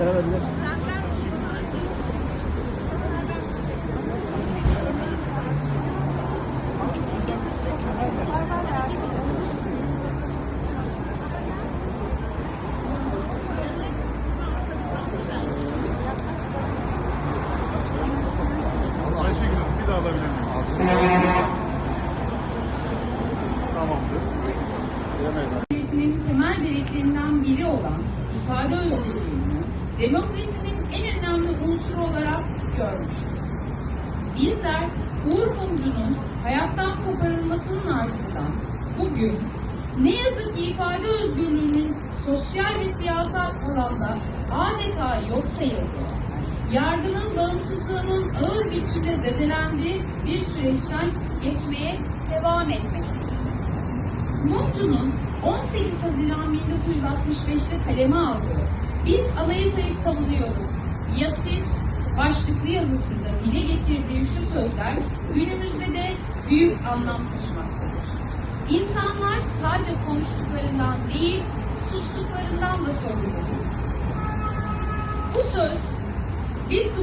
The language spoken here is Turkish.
Alabilir miyim? Tamamdır. Devletinin temel gereklerinden biri olan ifade özgürlüğünü demokrasinin en önemli unsuru olarak görmüştür. Bizler Uğur Mumcu'nun hayattan koparılmasının ardından bugün ne yazık ki ifade özgürlüğünün sosyal ve siyasal alanda adeta yok sayıldığı, yargının bağımsızlığının ağır biçimde zedelendiği bir süreçten geçmeye devam etmekteyiz. Mumcu'nun 18 Haziran 1965'te kaleme aldığı Biz Anayasayı savunuyoruz, ya siz başlıklı yazısında dile getirdiği şu sözler günümüzde de büyük anlam taşımaktadır. İnsanlar sadece konuştuklarından değil, sustuklarından da sorumludur. Bu söz biz